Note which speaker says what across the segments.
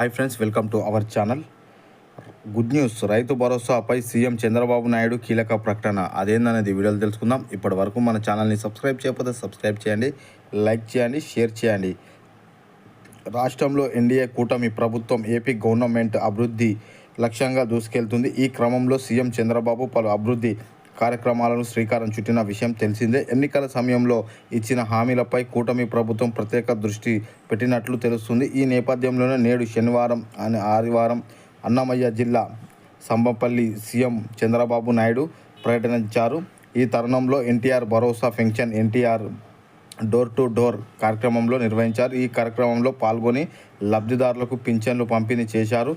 Speaker 1: Hi friends welcome to our channel good news రైతు భరోసాపై CM Chandrababu Naidu కీలక ప్రకటన. అదేందనేది వీడియోలు తెలుసుకుందాం. ఇప్పటి వరకు మన ఛానల్ని సబ్స్క్రైబ్ చేయకపోతే సబ్స్క్రైబ్ చేయండి లైక్ చేయండి షేర్ చేయండి. రాష్ట్రంలో ఎన్డీఏ కూటమి ప్రభుత్వం ఏపీ గవర్నమెంట్ అభివృద్ధి లక్ష్యంగా దూసుకెళ్తుంది. ఈ క్రమంలో సీఎం చంద్రబాబు పలు అభివృద్ధి కార్యక్రమాలను శ్రీకారం చుట్టిన విషయం తెలిసిందే. ఎన్నికల సమయంలో ఇచ్చిన హామీలపై కూటమి ప్రభుత్వం ప్రత్యేక దృష్టి పెట్టినట్లు తెలుస్తుంది. ఈ నేపథ్యంలోనే నేడు శనివారం అని ఆదివారం అన్నమయ్య జిల్లా సంబపల్లి సీఎం చంద్రబాబు నాయుడు ప్రకటించారు ఈ తరుణంలో NTR Bharosa pension NTR door to door కార్యక్రమంలో నిర్వహించారు. ఈ కార్యక్రమంలో పాల్గొని లబ్ధిదారులకు పింఛన్లు పంపిణీ చేశారు.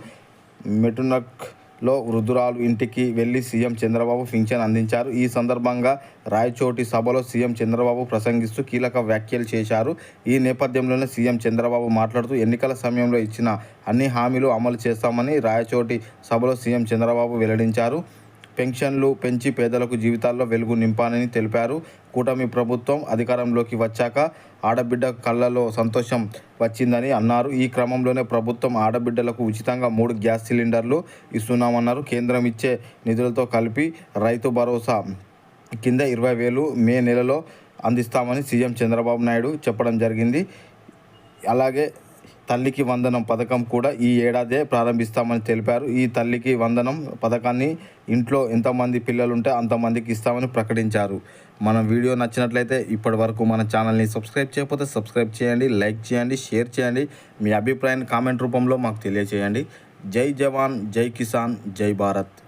Speaker 1: మెటునక్ లో వృద్ధురాలు ఇంటికి వెళ్ళి సీఎం చంద్రబాబు పింఛన్ అందించారు. ఈ సందర్భంగా రాయచోటి సభలో సీఎం చంద్రబాబు ప్రసంగిస్తూ కీలక వ్యాఖ్యలు చేశారు. ఈ నేపథ్యంలోనే సీఎం చంద్రబాబు మాట్లాడుతూ ఎన్నికల సమయంలో ఇచ్చిన అన్ని హామీలు అమలు చేస్తామని రాయచోటి సభలో సీఎం చంద్రబాబు వెల్లడించారు. పెన్షన్లు పెంచి పేదలకు జీవితాల్లో వెలుగు నింపానని తెలిపారు. కూటమి ప్రభుత్వం అధికారంలోకి వచ్చాక ఆడబిడ్డ కళ్ళలో సంతోషం వచ్చిందని అన్నారు. ఈ క్రమంలోనే ప్రభుత్వం ఆడబిడ్డలకు ఉచితంగా మూడు గ్యాస్ సిలిండర్లు ఇస్తున్నామన్నారు. కేంద్రం ఇచ్చే నిధులతో కలిపి రైతు భరోసా కింద ఇరవై వేలు మే నెలలో అందిస్తామని సీఎం చంద్రబాబు నాయుడు చెప్పడం జరిగింది. అలాగే తల్లికి వందనం పథకం కూడా ఈ ఏడాదే ప్రారంభిస్తామని తెలిపారు. ఈ తల్లికి వందనం పథకాన్ని ఇంట్లో ఎంతమంది పిల్లలు ఉంటే అంతమందికి ఇస్తామని ప్రకటించారు. మన వీడియో నచ్చినట్లయితే ఇప్పటి వరకు మన ఛానల్ని సబ్స్క్రైబ్ చేయకపోతే సబ్స్క్రైబ్ చేయండి లైక్ చేయండి షేర్ చేయండి. మీ అభిప్రాయాన్ని కామెంట్ రూపంలో మాకు తెలియచేయండి. జై జవాన్ జై కిసాన్ జై భారత్.